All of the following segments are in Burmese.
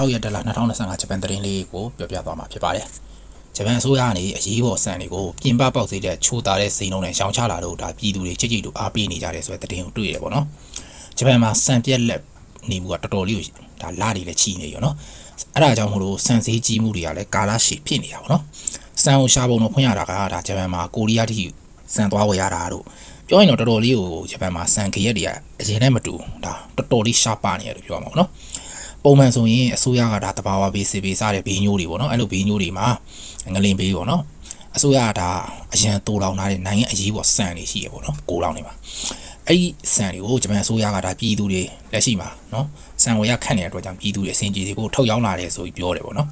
6ရက်တလ2025ဂျပန်သတင်းလေးကိုပြောပြသွားမှာဖြစ်ပါတယ်။ဂျပန်အစိုးရကနေအရေးပေါ်ဆန်တွေကိုပြင်ပပေါက်သေးတဲ့ချိုးသားတဲ့စိန်လုံးနဲ့ရှောင်ချလာလို့ဒါပြည်သူတွေချစ်ချစ်တို့အားပေးနေကြတယ်ဆိုတဲ့သတင်းကိုတွေ့ရပေါ့နော်။ဂျပန်မှာဆန်ပြက်လက်နေမှုကတော်တော်လေးကိုဒါလာတွေလည်းချီနေရောနော်။အဲ့ဒါကြောင့်မလို့ဆန်စည်းကြီးမှုတွေကလည်းကာလရှည်ဖြစ်နေတာပေါ့နော်။ဆန်ကိုရှာပုံတော့ဖွင့်ရတာကဒါဂျပန်မှာကိုရီးယားတိဆန်သွားဝယ်ရတာတို့ပြောရင်တော့တော်တော်လေးကိုဂျပန်မှာဆန်ခရက်တွေကအရင်နဲ့မတူဒါတော်တော်လေးရှားပါနေရတယ်ပြောရမှာပေါ့နော် ပုံမှန်ဆိုရင်အစိုးရကဒါတဘာဝဘေးစီဘေးစားတဲ့ဘေးညိုးတွေပေါ့နော်အဲ့လိုဘေးညိုးတွေမှာငလင်ဘေးပေါ့နော်အစိုးရကဒါအရန်တိုးလောင်ထားတဲ့နိုင်ငံအရေးပေါ်စံတွေရှိရပေါ့နော်ကိုလောင်နေမှာအဲ့ဒီစံတွေကိုဂျပန်အစိုးရကဒါပြည်သူတွေလက်ရှိမှာနော်စံဝယ်ရခန့်နေတဲ့အတွက်ကြောင့်ပြည်သူတွေအဆင်ပြေစီဖို့ထုတ်ရောင်းလာတယ်ဆိုပြီးပြောတယ်ပေါ့နော်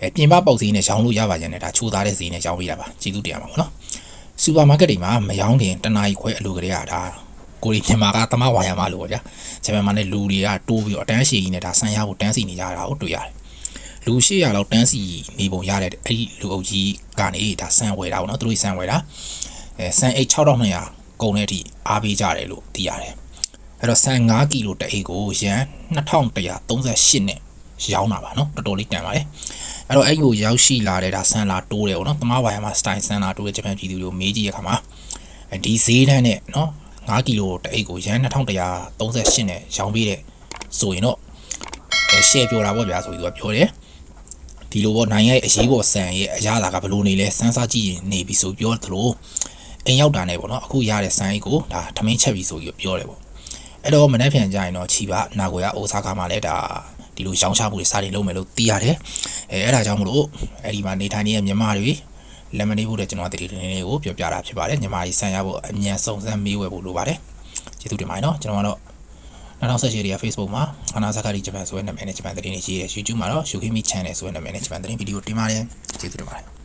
အဲပြင်ပပေါက်စည်းနဲ့ရောင်းလို့ရပါကြတယ်ဒါချိုးသားတဲ့စည်းနဲ့ရောင်းပေးတာပါကျေးဇူးတင်ရမှာပေါ့နော်စူပါမားကတ်တွေမှာမရောင်းခင်တနားရီခွဲအလိုကလေးကဒါ ကိုရီမြန်မာကတမဝါယာမလို့ပေါ့ဗျာဂျပန်မှာလည်းလူတွေကတိုးပြီးတော့အတန်းရှည်ကြီးနဲ့ဒါဆန်ရဖို့တန်းစီနေကြတာကိုတွေ့ရတယ်လူ800လောက်တန်းစီနေပုံရတဲ့အဲ့ဒီလူအုပ်ကြီးကနေဒါဆန်ဝယ်တာပေါ့နော်သူတို့ဆန်ဝယ်တာအဲဆန်အိတ်6200ကုန်တဲ့အထိအားပေးကြတယ်လို့သိရတယ်အဲ့တော့ဆန်5ကီလိုတအိတ်ကိုရန်2138နဲ့ရောင်းတာပါနော်တော်တော်လေးတန်ပါတယ်အဲ့တော့အဲ့ဒီကိုရောက်ရှိလာတဲ့ဒါဆန်လာတိုးတယ်ပေါ့နော်တမဝါယာမှာစတိုင်ဆန်လာတိုးတဲ့ဂျပန်ပြည်သူတွေကိုမေးကြည့်ရခါမှာဒီဈေးတန်းနဲ့နော် 5ကီလိုတအိတ်ကိုရန်2138နဲ့ရောင်းပေးတဲ့ဆိုရင်တော့အဲရှယ်ပြောတာပေါ့ဗျာဆိုပြီးသူကပြောတယ်ဒီလိုပေါ့နိုင်ရဲ့အရေးပေါ်ဆန်ရဲ့အရသာကဘလို့နေလဲစမ်းစားကြည့်ရင်နေပြီဆိုပြောသလိုအိမ်ရောက်တာနဲ့ပေါ့နော်အခုရတဲ့ဆန်အိတ်ကိုဒါထမင်းချက်ပြီဆိုပြီးပြောတယ်ပေါ့အဲ့တော့မနေ့ပြန်ကြရင်တော့ချီပါနာကိုရအိုဆာကာမှာလည်းဒါဒီလိုရောင်းချမှုတွေစတင်လုပ်မယ်လို့သိရတယ်အဲအဲ့ဒါကြောင့်မလို့အဲ့ဒီမှာနေထိုင်နေတဲ့မြန်မာတွေ လက်မနေဖို့တဲ့ကျွန်တော်တတိတနေလေးကိုပြောပြတာဖြစ်ပါတယ်မြန်မာကြီးဆန်ရဖို့အမြန်ဆုံးစမ်းမေးဝယ်ဖို့လိုပါတယ်ကျေးဇူးတင်ပါတယ်နော်ကျွန်တော်ကတော့2018ရေ Facebook မှာခနာဇာကာရီဂျပန်ဆိုတဲ့နာမည်နဲ့ဂျပန်သတင်းတွေရေးတယ် YouTube မှာတော့ Shukimi Channel ဆိုတဲ့နာမည်နဲ့ဂျပန်သတင်းဗီဒီယိုတင်ပါတယ်ကျေးဇူးတင်ပါတယ်